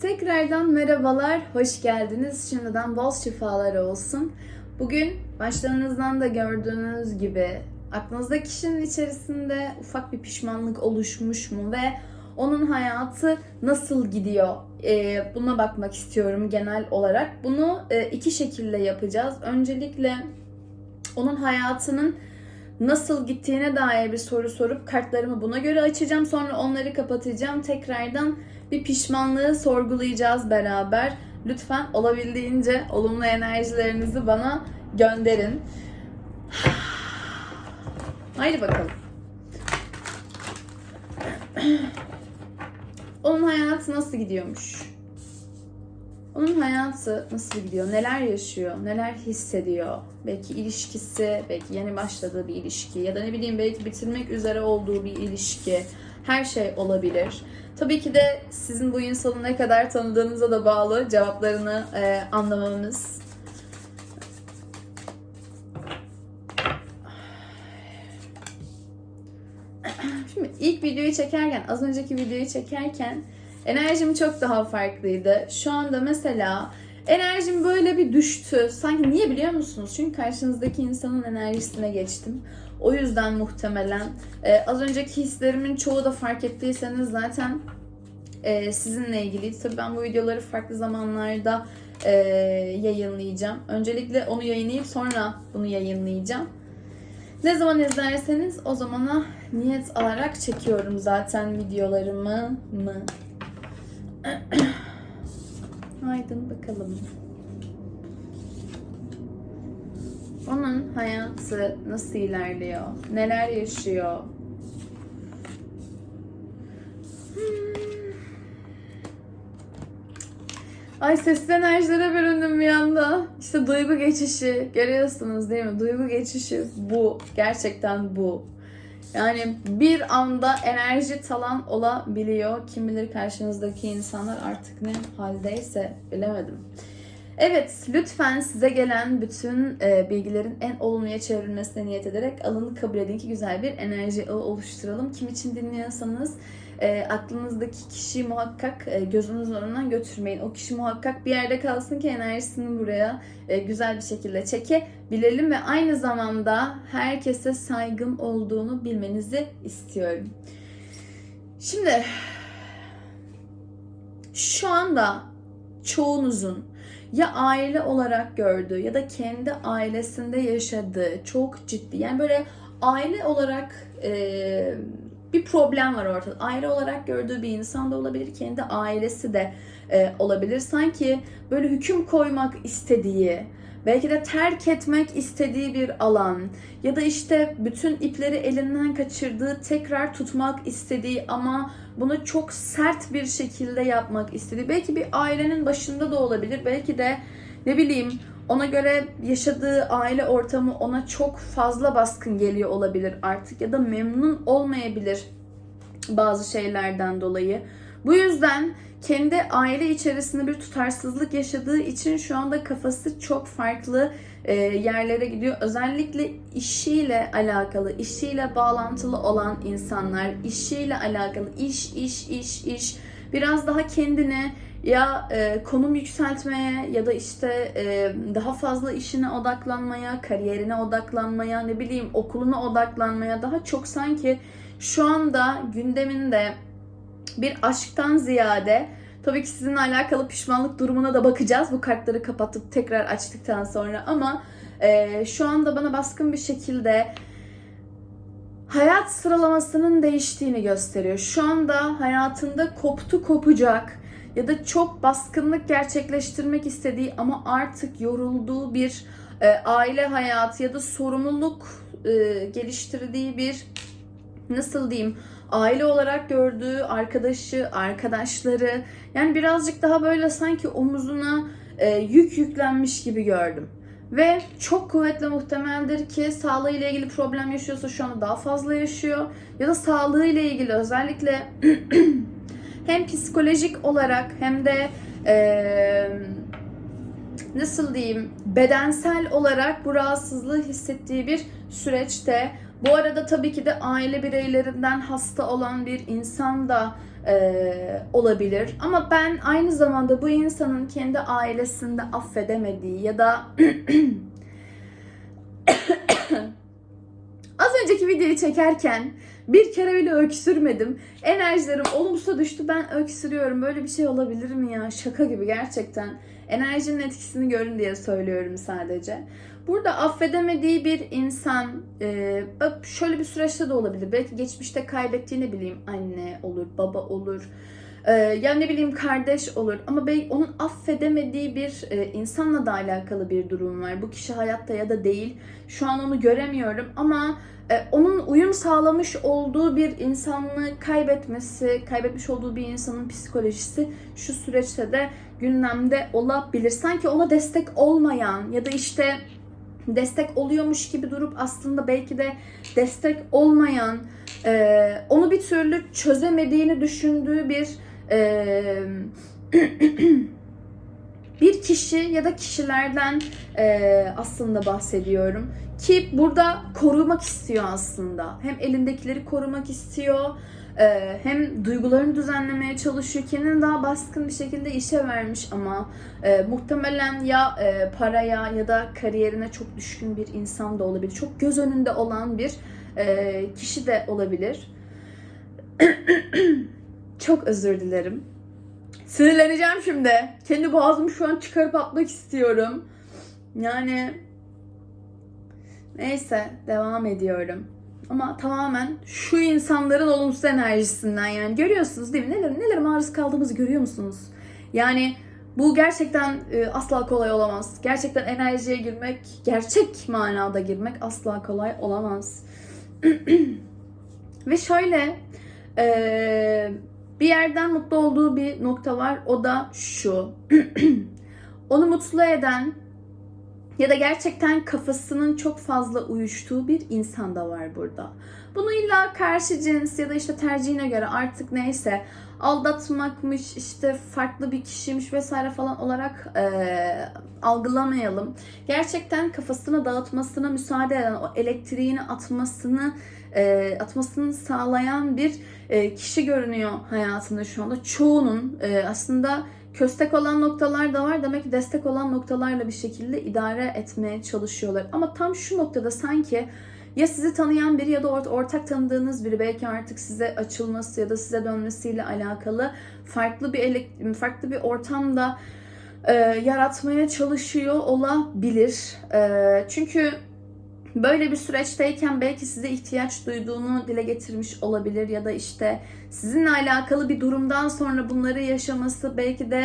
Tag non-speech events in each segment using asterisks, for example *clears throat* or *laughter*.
Tekrardan merhabalar, hoş geldiniz. Şimdiden bol şifalar olsun. Bugün başlarınızdan da gördüğünüz gibi aklınızda kişinin içerisinde ufak bir pişmanlık oluşmuş mu ve onun hayatı nasıl gidiyor? Ee, buna bakmak istiyorum genel olarak. Bunu e, iki şekilde yapacağız. Öncelikle onun hayatının nasıl gittiğine dair bir soru sorup kartlarımı buna göre açacağım. Sonra onları kapatacağım. Tekrardan bir pişmanlığı sorgulayacağız beraber. Lütfen olabildiğince olumlu enerjilerinizi bana gönderin. *sighs* Haydi bakalım. *clears throat* Onun hayatı nasıl gidiyormuş? Onun hayatı nasıl gidiyor? Neler yaşıyor? Neler hissediyor? Belki ilişkisi, belki yeni başladığı bir ilişki ya da ne bileyim belki bitirmek üzere olduğu bir ilişki. Her şey olabilir. Tabii ki de sizin bu insanı ne kadar tanıdığınıza da bağlı cevaplarını e, anlamamız. Şimdi ilk videoyu çekerken, az önceki videoyu çekerken enerjim çok daha farklıydı. Şu anda mesela enerjim böyle bir düştü. Sanki niye biliyor musunuz? Çünkü karşınızdaki insanın enerjisine geçtim. O yüzden muhtemelen e, az önceki hislerimin çoğu da fark ettiyseniz zaten e, sizinle ilgiliydi. Tabii ben bu videoları farklı zamanlarda e, yayınlayacağım. Öncelikle onu yayınlayıp sonra bunu yayınlayacağım. Ne zaman izlerseniz o zamana niyet alarak çekiyorum zaten videolarımı mı. *clears throat* Aydın bakalım. Onun hayatı nasıl ilerliyor? Neler yaşıyor? Ay sesli enerjilere büründüm bir anda. İşte duygu geçişi görüyorsunuz değil mi? Duygu geçişi bu. Gerçekten bu. Yani bir anda enerji talan olabiliyor. Kim bilir karşınızdaki insanlar artık ne haldeyse bilemedim. Evet, lütfen size gelen bütün e, bilgilerin en olumluya çevrilmesine niyet ederek alın kabul edin ki güzel bir enerji ağı oluşturalım. Kim için dinliyorsanız e, aklınızdaki kişiyi muhakkak e, gözünüzün önünden götürmeyin. O kişi muhakkak bir yerde kalsın ki enerjisini buraya e, güzel bir şekilde çekebilelim ve aynı zamanda herkese saygım olduğunu bilmenizi istiyorum. Şimdi şu anda çoğunuzun ya aile olarak gördüğü ya da kendi ailesinde yaşadığı çok ciddi yani böyle aile olarak e, bir problem var ortada. Aile olarak gördüğü bir insan da olabilir, kendi ailesi de e, olabilir. Sanki böyle hüküm koymak istediği, belki de terk etmek istediği bir alan ya da işte bütün ipleri elinden kaçırdığı, tekrar tutmak istediği ama bunu çok sert bir şekilde yapmak istediği. Belki bir ailenin başında da olabilir. Belki de ne bileyim ona göre yaşadığı aile ortamı ona çok fazla baskın geliyor olabilir artık ya da memnun olmayabilir bazı şeylerden dolayı. Bu yüzden kendi aile içerisinde bir tutarsızlık yaşadığı için şu anda kafası çok farklı e, yerlere gidiyor. Özellikle işiyle alakalı, işiyle bağlantılı olan insanlar, işiyle alakalı iş, iş, iş, iş biraz daha kendine ya e, konum yükseltmeye ya da işte e, daha fazla işine odaklanmaya, kariyerine odaklanmaya, ne bileyim okuluna odaklanmaya daha çok sanki şu anda gündeminde bir aşktan ziyade tabii ki sizinle alakalı pişmanlık durumuna da bakacağız bu kartları kapatıp tekrar açtıktan sonra ama e, şu anda bana baskın bir şekilde hayat sıralamasının değiştiğini gösteriyor. Şu anda hayatında koptu kopacak ya da çok baskınlık gerçekleştirmek istediği ama artık yorulduğu bir e, aile hayatı ya da sorumluluk e, geliştirdiği bir nasıl diyeyim aile olarak gördüğü arkadaşı, arkadaşları yani birazcık daha böyle sanki omuzuna e, yük yüklenmiş gibi gördüm. Ve çok kuvvetli muhtemeldir ki sağlığıyla ilgili problem yaşıyorsa şu anda daha fazla yaşıyor. Ya da sağlığıyla ilgili özellikle *clears throat* hem psikolojik olarak hem de e, nasıl diyeyim bedensel olarak bu rahatsızlığı hissettiği bir süreçte bu arada tabii ki de aile bireylerinden hasta olan bir insan da e, olabilir. Ama ben aynı zamanda bu insanın kendi ailesinde affedemediği ya da *coughs* az önceki videoyu çekerken bir kere bile öksürmedim. Enerjilerim olumsuza düştü. Ben öksürüyorum. Böyle bir şey olabilir mi ya? Şaka gibi gerçekten. Enerjinin etkisini görün diye söylüyorum sadece. Burada affedemediği bir insan e, bak şöyle bir süreçte de olabilir. Belki geçmişte kaybettiği ne bileyim anne olur, baba olur. E, ya ne bileyim kardeş olur. Ama belki onun affedemediği bir e, insanla da alakalı bir durum var. Bu kişi hayatta ya da değil. Şu an onu göremiyorum ama e, onun uyum sağlamış olduğu bir insanlığı kaybetmesi, kaybetmiş olduğu bir insanın psikolojisi şu süreçte de gündemde olabilir. Sanki ona destek olmayan ya da işte destek oluyormuş gibi durup aslında belki de destek olmayan, e, onu bir türlü çözemediğini düşündüğü bir e, *clears throat* bir kişi ya da kişilerden e, aslında bahsediyorum. Ki burada korumak istiyor aslında. Hem elindekileri korumak istiyor, e, hem duygularını düzenlemeye çalışıyor. Kendini daha baskın bir şekilde işe vermiş ama e, muhtemelen ya e, paraya ya da kariyerine çok düşkün bir insan da olabilir. Çok göz önünde olan bir e, kişi de olabilir. *clears throat* çok özür dilerim. Sinirleneceğim şimdi. Kendi boğazımı şu an çıkarıp atmak istiyorum. Yani neyse devam ediyorum. Ama tamamen şu insanların olumsuz enerjisinden yani görüyorsunuz değil mi? Neler, neler maruz kaldığımızı görüyor musunuz? Yani bu gerçekten e, asla kolay olamaz. Gerçekten enerjiye girmek, gerçek manada girmek asla kolay olamaz. *clears throat* Ve şöyle e, bir yerden mutlu olduğu bir nokta var. O da şu. *clears throat* Onu mutlu eden ya da gerçekten kafasının çok fazla uyuştuğu bir insan da var burada. Bunu illa karşı cins ya da işte tercihine göre artık neyse aldatmakmış işte farklı bir kişiymiş vesaire falan olarak e, algılamayalım. Gerçekten kafasını dağıtmasına müsaade eden o elektriğini atmasını e, atmasını sağlayan bir e, kişi görünüyor hayatında şu anda. Çoğunun e, aslında köstek olan noktalar da var. Demek ki destek olan noktalarla bir şekilde idare etmeye çalışıyorlar. Ama tam şu noktada sanki ya sizi tanıyan biri ya da ort- ortak tanıdığınız biri belki artık size açılması ya da size dönmesiyle alakalı farklı bir farklı bir ortamda e, yaratmaya çalışıyor olabilir. E, çünkü böyle bir süreçteyken belki size ihtiyaç duyduğunu dile getirmiş olabilir ya da işte sizinle alakalı bir durumdan sonra bunları yaşaması belki de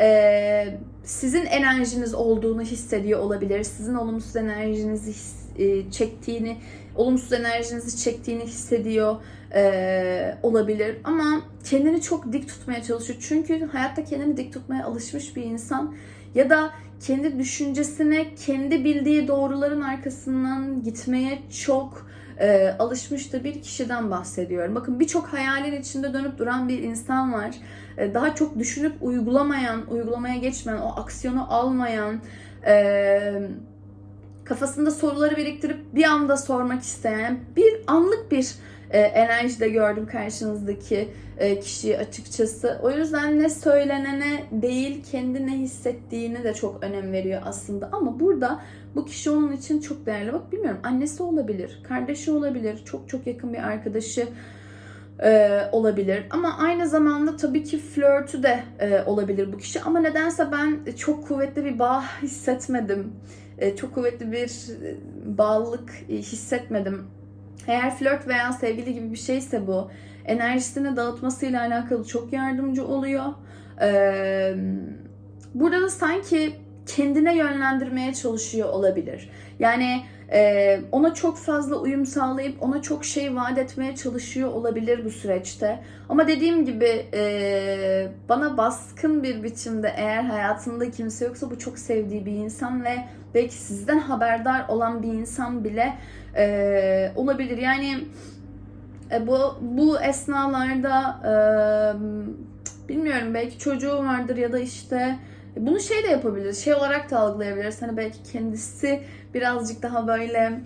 e, sizin enerjiniz olduğunu hissediyor olabilir. Sizin olumsuz enerjinizi his- e, çektiğini, olumsuz enerjinizi çektiğini hissediyor e, olabilir. Ama kendini çok dik tutmaya çalışıyor. Çünkü hayatta kendini dik tutmaya alışmış bir insan ya da kendi düşüncesine, kendi bildiği doğruların arkasından gitmeye çok e, alışmış bir kişiden bahsediyorum. Bakın birçok hayalin içinde dönüp duran bir insan var. E, daha çok düşünüp uygulamayan, uygulamaya geçmeyen, o aksiyonu almayan, e, kafasında soruları biriktirip bir anda sormak isteyen, bir anlık bir e, enerjide gördüm karşınızdaki e, kişiyi açıkçası. O yüzden ne söylenene değil kendi ne hissettiğini de çok önem veriyor aslında. Ama burada bu kişi onun için çok değerli. Bak bilmiyorum annesi olabilir, kardeşi olabilir, çok çok yakın bir arkadaşı e, olabilir. Ama aynı zamanda tabii ki flörtü de e, olabilir bu kişi. Ama nedense ben çok kuvvetli bir bağ hissetmedim. E, çok kuvvetli bir e, bağlılık e, hissetmedim. Eğer flört veya sevgili gibi bir şeyse bu enerjisini dağıtmasıyla alakalı çok yardımcı oluyor. Ee, burada da sanki kendine yönlendirmeye çalışıyor olabilir. Yani e, ona çok fazla uyum sağlayıp ona çok şey vaat etmeye çalışıyor olabilir bu süreçte. Ama dediğim gibi e, bana baskın bir biçimde eğer hayatında kimse yoksa bu çok sevdiği bir insan ve belki sizden haberdar olan bir insan bile e, olabilir. Yani e, bu bu esnalarda e, bilmiyorum belki çocuğu vardır ya da işte bunu şey de yapabiliriz. Şey olarak da algılayabiliriz. Hani belki kendisi birazcık daha böyle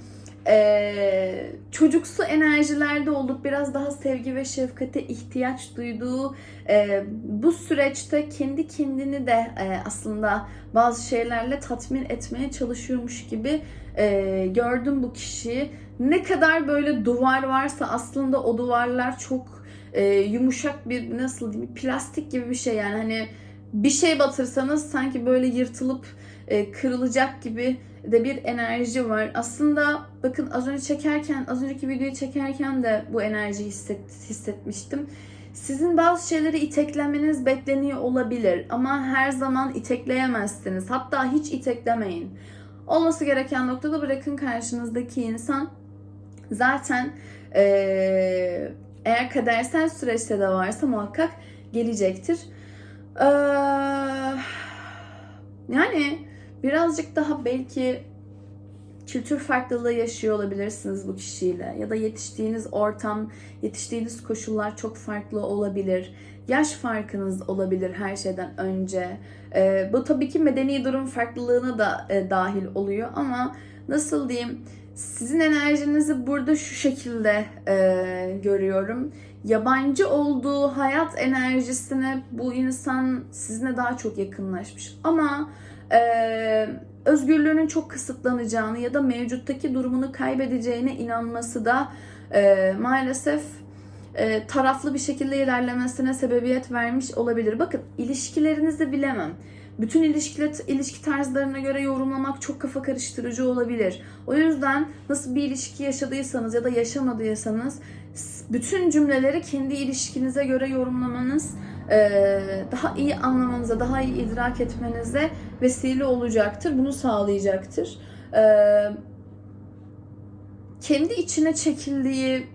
e, çocuksu enerjilerde olup biraz daha sevgi ve şefkate ihtiyaç duyduğu e, bu süreçte kendi kendini de e, aslında bazı şeylerle tatmin etmeye çalışıyormuş gibi e, gördüm bu kişiyi. Ne kadar böyle duvar varsa aslında o duvarlar çok e, yumuşak bir nasıl diyeyim plastik gibi bir şey yani hani bir şey batırsanız sanki böyle yırtılıp kırılacak gibi de bir enerji var. Aslında bakın az önce çekerken, az önceki videoyu çekerken de bu enerjiyi hisset, hissetmiştim. Sizin bazı şeyleri iteklemeniz bekleniyor olabilir ama her zaman itekleyemezsiniz. Hatta hiç iteklemeyin. Olması gereken noktada bırakın karşınızdaki insan zaten eee, eğer kadersel süreçte de varsa muhakkak gelecektir. Eee, yani birazcık daha belki kültür farklılığı yaşıyor olabilirsiniz bu kişiyle ya da yetiştiğiniz ortam, yetiştiğiniz koşullar çok farklı olabilir. Yaş farkınız olabilir her şeyden önce. Ee, bu tabii ki medeni durum farklılığına da e, dahil oluyor ama nasıl diyeyim sizin enerjinizi burada şu şekilde e, görüyorum. Yabancı olduğu hayat enerjisine bu insan sizinle daha çok yakınlaşmış ama e, özgürlüğünün çok kısıtlanacağını ya da mevcuttaki durumunu kaybedeceğine inanması da e, maalesef e, taraflı bir şekilde ilerlemesine sebebiyet vermiş olabilir. Bakın ilişkilerinizi bilemem. Bütün ilişki, ilişki tarzlarına göre yorumlamak çok kafa karıştırıcı olabilir. O yüzden nasıl bir ilişki yaşadıysanız ya da yaşamadıysanız bütün cümleleri kendi ilişkinize göre yorumlamanız e, daha iyi anlamanıza, daha iyi idrak etmenize vesile olacaktır. Bunu sağlayacaktır. E, kendi içine çekildiği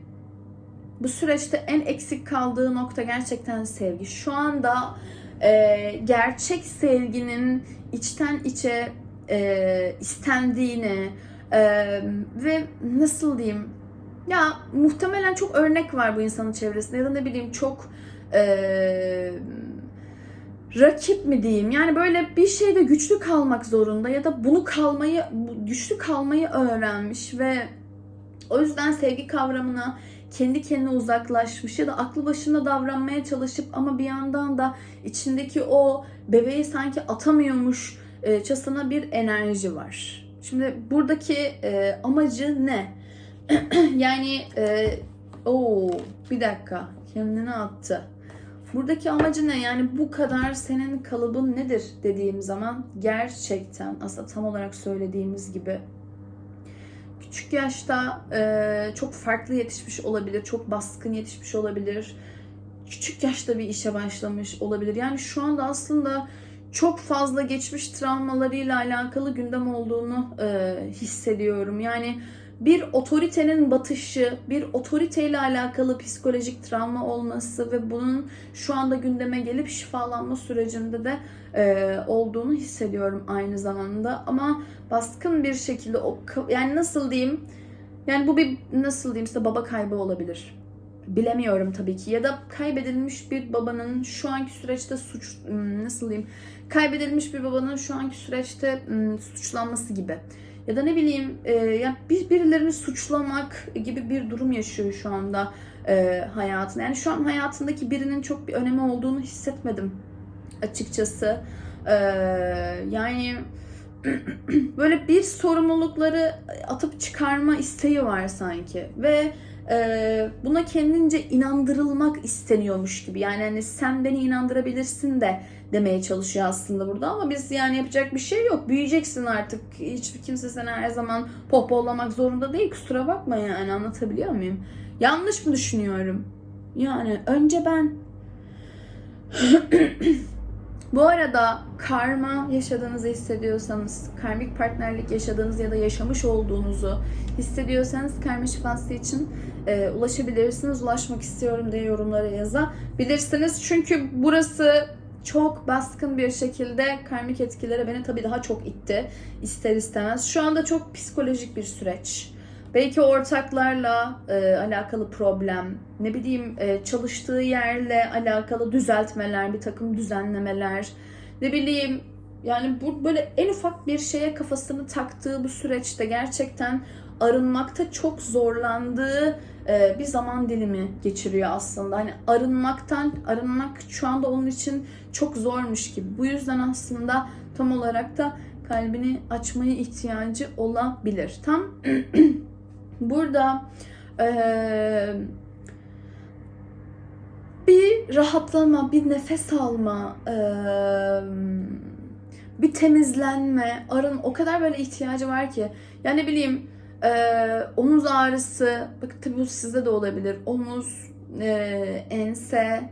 bu süreçte en eksik kaldığı nokta gerçekten sevgi. Şu anda e, gerçek sevginin içten içe e, istendiğini e, ve nasıl diyeyim? Ya muhtemelen çok örnek var bu insanın çevresinde ya da ne bileyim çok e, rakip mi diyeyim? Yani böyle bir şeyde güçlü kalmak zorunda ya da bunu kalmayı güçlü kalmayı öğrenmiş ve o yüzden sevgi kavramına kendi kendine uzaklaşmış ya da aklı başında davranmaya çalışıp ama bir yandan da içindeki o bebeği sanki atamıyormuş e, çasına bir enerji var. Şimdi buradaki e, amacı ne? *clears throat* yani e, o bir dakika kendini attı. Buradaki amacı ne? Yani bu kadar senin kalıbın nedir dediğim zaman gerçekten aslında tam olarak söylediğimiz gibi küçük yaşta e, çok farklı yetişmiş olabilir, çok baskın yetişmiş olabilir. Küçük yaşta bir işe başlamış olabilir. Yani şu anda aslında çok fazla geçmiş travmalarıyla alakalı gündem olduğunu e, hissediyorum. Yani bir otoritenin batışı, bir otoriteyle alakalı psikolojik travma olması ve bunun şu anda gündeme gelip şifalanma sürecinde de e, olduğunu hissediyorum aynı zamanda. Ama baskın bir şekilde o yani nasıl diyeyim? Yani bu bir nasıl diyeyim size baba kaybı olabilir. Bilemiyorum tabii ki ya da kaybedilmiş bir babanın şu anki süreçte suç nasıl diyeyim kaybedilmiş bir babanın şu anki süreçte suçlanması gibi ya da ne bileyim e, ya bir birilerini suçlamak gibi bir durum yaşıyor şu anda e, hayatında. Yani şu an hayatındaki birinin çok bir önemi olduğunu hissetmedim açıkçası. E, yani böyle bir sorumlulukları atıp çıkarma isteği var sanki ve e, buna kendince inandırılmak isteniyormuş gibi. Yani hani sen beni inandırabilirsin de demeye çalışıyor aslında burada ama biz yani yapacak bir şey yok. Büyüyeceksin artık. Hiçbir kimse seni her zaman pohpollamak zorunda değil. Kusura bakma yani anlatabiliyor muyum? Yanlış mı düşünüyorum? Yani önce ben *clears throat* Bu arada karma yaşadığınızı hissediyorsanız, karmik partnerlik yaşadığınız ya da yaşamış olduğunuzu hissediyorsanız karma şifası için e, ulaşabilirsiniz. Ulaşmak istiyorum diye yorumlara yazabilirsiniz. Çünkü burası çok baskın bir şekilde karmik etkilere beni tabii daha çok itti ister istemez. Şu anda çok psikolojik bir süreç. Belki ortaklarla e, alakalı problem, ne bileyim e, çalıştığı yerle alakalı düzeltmeler, bir takım düzenlemeler, ne bileyim yani bu böyle en ufak bir şeye kafasını taktığı bu süreçte gerçekten arınmakta çok zorlandığı e, bir zaman dilimi geçiriyor aslında. Hani arınmaktan, arınmak şu anda onun için çok zormuş gibi. Bu yüzden aslında tam olarak da kalbini açmaya ihtiyacı olabilir. Tam *clears throat* burada eee bir rahatlama, bir nefes alma, eee, bir temizlenme, arın o kadar böyle ihtiyacı var ki. Yani bileyim eee, omuz ağrısı, bak tabii bu sizde de olabilir. Omuz, eee, ense,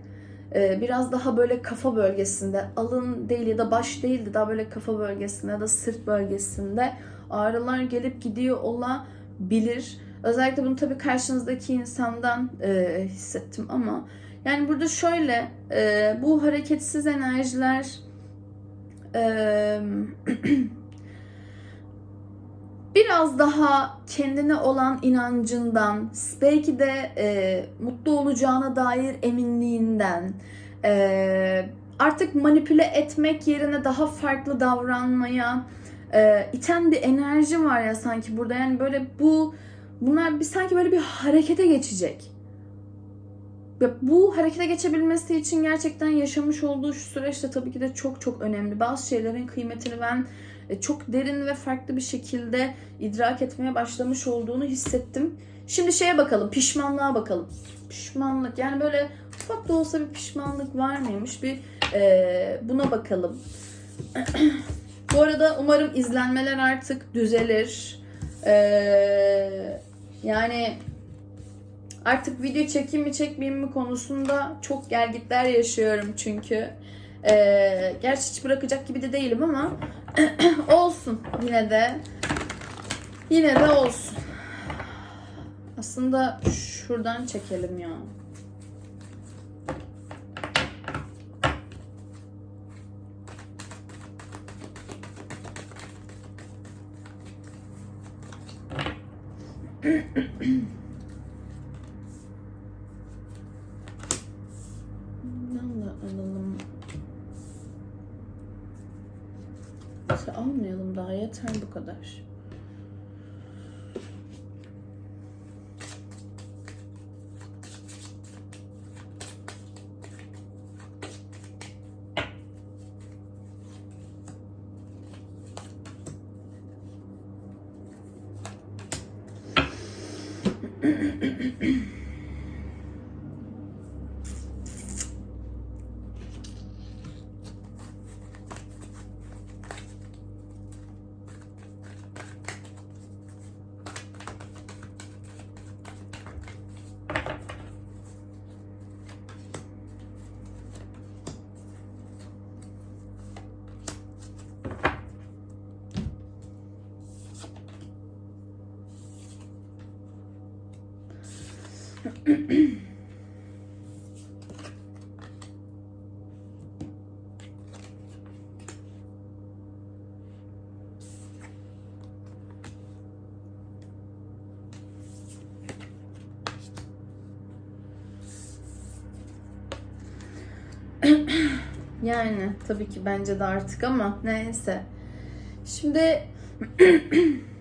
eee, biraz daha böyle kafa bölgesinde, alın değil ya da baş değil de daha böyle kafa bölgesinde ya da sırt bölgesinde ağrılar gelip gidiyor olabilir. Özellikle bunu tabii karşınızdaki insandan eee, hissettim ama yani burada şöyle eee, bu hareketsiz enerjiler eee, *clears throat* biraz daha kendine olan inancından, belki de e, mutlu olacağına dair eminliğinden, e, artık manipüle etmek yerine daha farklı davranmaya e, iten bir enerji var ya sanki burada. Yani böyle bu bunlar bir sanki böyle bir harekete geçecek. Ve bu harekete geçebilmesi için gerçekten yaşamış olduğu şu süreçte tabii ki de çok çok önemli. Bazı şeylerin kıymetini ben e, çok derin ve farklı bir şekilde idrak etmeye başlamış olduğunu hissettim. Şimdi şeye bakalım, pişmanlığa bakalım. Pişmanlık yani böyle ufak da olsa bir pişmanlık var mıymış bir e, buna bakalım. *clears throat* Bu arada umarım izlenmeler artık düzelir. E, yani artık video çekeyim mi çekmeyeyim mi konusunda çok gelgitler yaşıyorum çünkü. E, gerçi hiç bırakacak gibi de değilim ama *clears throat* olsun yine de. Yine de olsun. Aslında şuradan çekelim ya. Mm-hmm. *clears throat* *clears throat* Yani tabii ki bence de artık ama neyse. Şimdi *clears throat*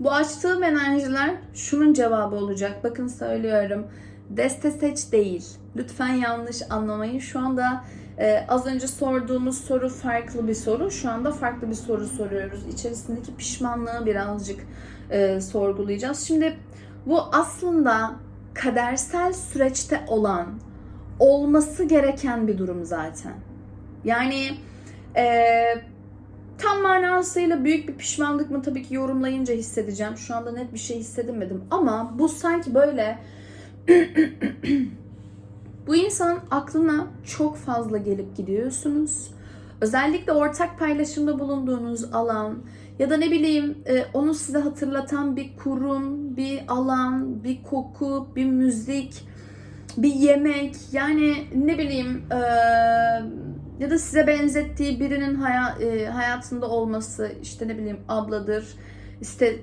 bu açtığım enerjiler şunun cevabı olacak. Bakın söylüyorum. Deste seç değil. Lütfen yanlış anlamayın. Şu anda e, az önce sorduğumuz soru farklı bir soru. Şu anda farklı bir soru soruyoruz. İçerisindeki pişmanlığı birazcık e, sorgulayacağız. Şimdi bu aslında kadersel süreçte olan olması gereken bir durum zaten. Yani e, tam manasıyla büyük bir pişmanlık mı tabii ki yorumlayınca hissedeceğim. Şu anda net bir şey hissedemedim ama bu sanki böyle *clears throat* bu insan aklına çok fazla gelip gidiyorsunuz. Özellikle ortak paylaşımda bulunduğunuz alan ya da ne bileyim e, onu size hatırlatan bir kurum, bir alan, bir koku, bir müzik, bir yemek yani ne bileyim e, ya da size benzettiği birinin haya, e, hayatında olması işte ne bileyim abladır işte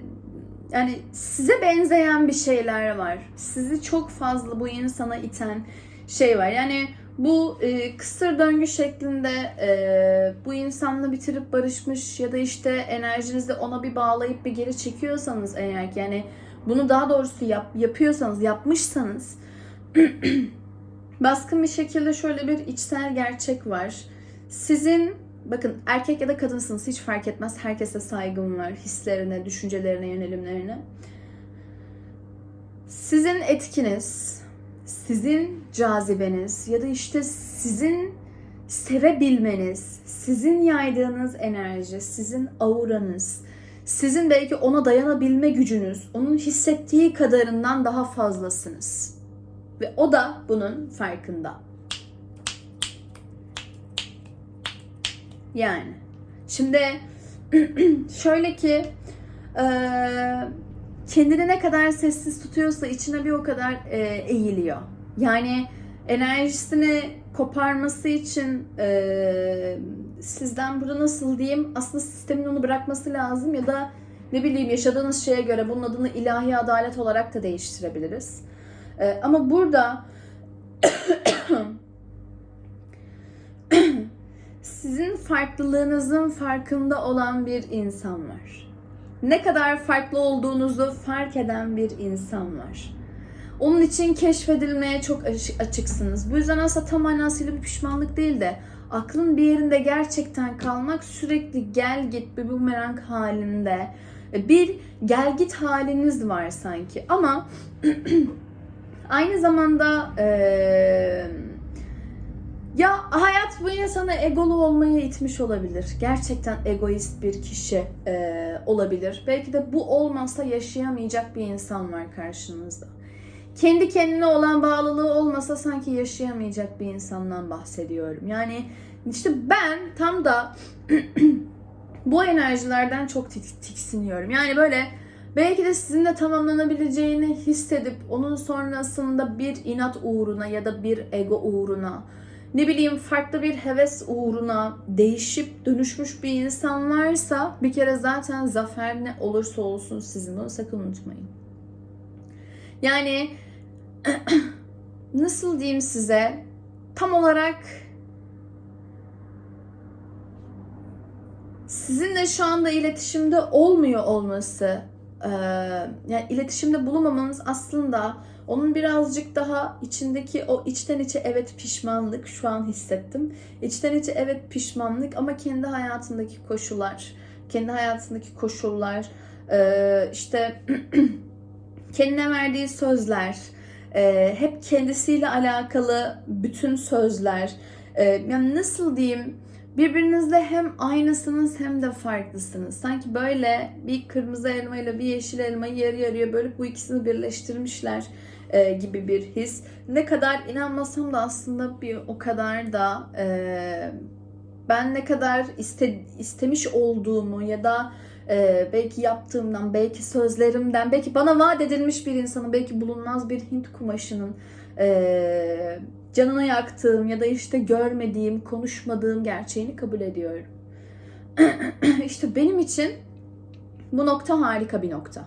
yani size benzeyen bir şeyler var. Sizi çok fazla bu insana iten şey var. Yani bu e, kısır döngü şeklinde e, bu insanla bitirip barışmış ya da işte enerjinizi ona bir bağlayıp bir geri çekiyorsanız eğer ki yani bunu daha doğrusu yap, yapıyorsanız yapmışsanız *clears throat* baskın bir şekilde şöyle bir içsel gerçek var. Sizin bakın erkek ya da kadınsınız hiç fark etmez. Herkese saygım var. Hislerine, düşüncelerine, yönelimlerine. Sizin etkiniz, sizin cazibeniz ya da işte sizin sevebilmeniz, sizin yaydığınız enerji, sizin auranız, sizin belki ona dayanabilme gücünüz, onun hissettiği kadarından daha fazlasınız. Ve o da bunun farkında. Yani. Şimdi *clears throat* şöyle ki eee, kendini ne kadar sessiz tutuyorsa içine bir o kadar eee, eğiliyor. Yani enerjisini koparması için eee, sizden burada nasıl diyeyim aslında sistemin onu bırakması lazım ya da ne bileyim yaşadığınız şeye göre bunun adını ilahi adalet olarak da değiştirebiliriz. Eee, ama burada sizin farklılığınızın farkında olan bir insan var. Ne kadar farklı olduğunuzu fark eden bir insan var. Onun için keşfedilmeye çok açı- açıksınız. Bu yüzden aslında tam manasıyla bir pişmanlık değil de aklın bir yerinde gerçekten kalmak sürekli gel git bir bumerang halinde bir gel git haliniz var sanki ama *clears throat* aynı zamanda eee ya hayat bu insana egolu olmaya itmiş olabilir. Gerçekten egoist bir kişi eee, olabilir. Belki de bu olmazsa yaşayamayacak bir insan var karşınızda. Kendi kendine olan bağlılığı olmasa sanki yaşayamayacak bir insandan bahsediyorum. Yani işte ben tam da *clears throat* bu enerjilerden çok tik- tiksiniyorum. Yani böyle belki de sizinle tamamlanabileceğini hissedip onun sonrasında bir inat uğruna ya da bir ego uğruna ne bileyim farklı bir heves uğruna değişip dönüşmüş bir insan varsa bir kere zaten zafer ne olursa olsun sizin bunu sakın unutmayın. Yani *clears throat* nasıl diyeyim size tam olarak sizinle şu anda iletişimde olmuyor olması yani iletişimde bulunmamanız aslında onun birazcık daha içindeki o içten içe evet pişmanlık şu an hissettim. İçten içe evet pişmanlık ama kendi hayatındaki koşullar, kendi hayatındaki koşullar, işte *clears throat* kendine verdiği sözler, hep kendisiyle alakalı bütün sözler, yani nasıl diyeyim birbirinizle hem aynısınız hem de farklısınız. Sanki böyle bir kırmızı elma ile bir yeşil elmayı yarı yarıya bölüp bu ikisini birleştirmişler e, gibi bir his. Ne kadar inanmasam da aslında bir o kadar da e, ben ne kadar iste, istemiş olduğumu ya da e, belki yaptığımdan, belki sözlerimden, belki bana vaat edilmiş bir insanın, belki bulunmaz bir Hint kumaşının e, canını yaktığım ya da işte görmediğim, konuşmadığım gerçeğini kabul ediyorum. *clears throat* işte benim için bu nokta harika bir nokta.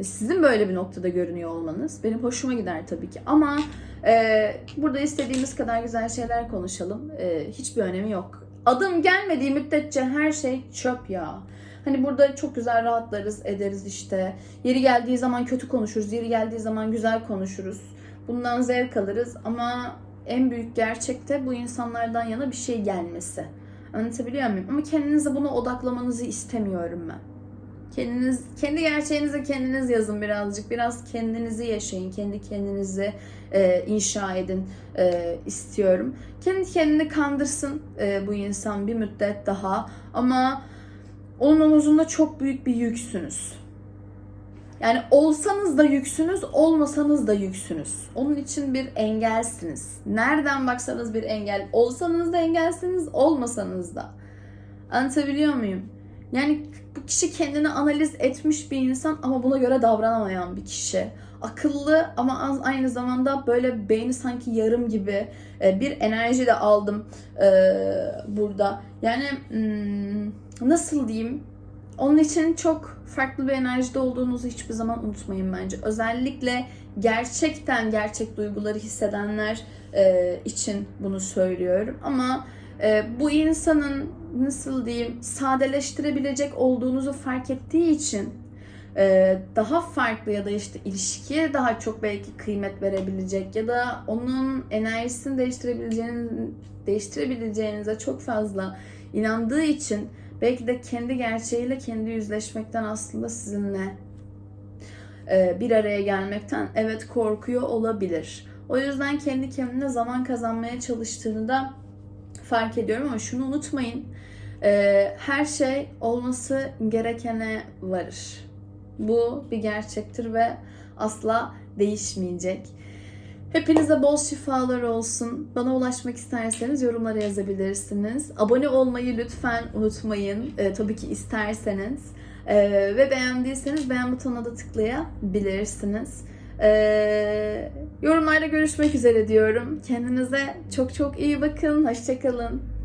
Ve Sizin böyle bir noktada görünüyor olmanız benim hoşuma gider tabii ki. Ama e, burada istediğimiz kadar güzel şeyler konuşalım. E, hiçbir önemi yok. Adım gelmediği müddetçe her şey çöp ya. Hani burada çok güzel rahatlarız, ederiz işte. Yeri geldiği zaman kötü konuşuruz, yeri geldiği zaman güzel konuşuruz. Bundan zevk alırız ama en büyük gerçek de bu insanlardan yana bir şey gelmesi. Anlatabiliyor muyum? Ama kendinize buna odaklamanızı istemiyorum ben. Kendiniz, kendi gerçeğinizi kendiniz yazın birazcık. Biraz kendinizi yaşayın. Kendi kendinizi e, inşa edin e, istiyorum. Kendi kendini kandırsın e, bu insan bir müddet daha. Ama onun omuzunda çok büyük bir yüksünüz. Yani olsanız da yüksünüz, olmasanız da yüksünüz. Onun için bir engelsiniz. Nereden baksanız bir engel. Olsanız da engelsiniz, olmasanız da. Anlatabiliyor muyum? Yani bu kişi kendini analiz etmiş bir insan ama buna göre davranamayan bir kişi. Akıllı ama az aynı zamanda böyle beyni sanki yarım gibi e, bir enerji de aldım e, burada. Yani hmm, nasıl diyeyim? Onun için çok farklı bir enerjide olduğunuzu hiçbir zaman unutmayın bence. Özellikle gerçekten gerçek duyguları hissedenler e, için bunu söylüyorum. Ama e, bu insanın nasıl diyeyim sadeleştirebilecek olduğunuzu fark ettiği için daha farklı ya da işte ilişkiye daha çok belki kıymet verebilecek ya da onun enerjisini değiştirebileceğiniz, değiştirebileceğinize çok fazla inandığı için belki de kendi gerçeğiyle kendi yüzleşmekten aslında sizinle e, bir araya gelmekten evet korkuyor olabilir. O yüzden kendi kendine zaman kazanmaya çalıştığını da fark ediyorum ama şunu unutmayın. e, her şey olması gerekene varır. Bu bir gerçektir ve asla değişmeyecek. Hepinize bol şifalar olsun. Bana ulaşmak isterseniz yorumlara yazabilirsiniz. Abone olmayı lütfen unutmayın. Ee, tabii ki isterseniz. Ee, ve beğendiyseniz beğen butonuna da tıklayabilirsiniz. Ee, yorumlarda görüşmek üzere diyorum. Kendinize çok çok iyi bakın. Hoşçakalın.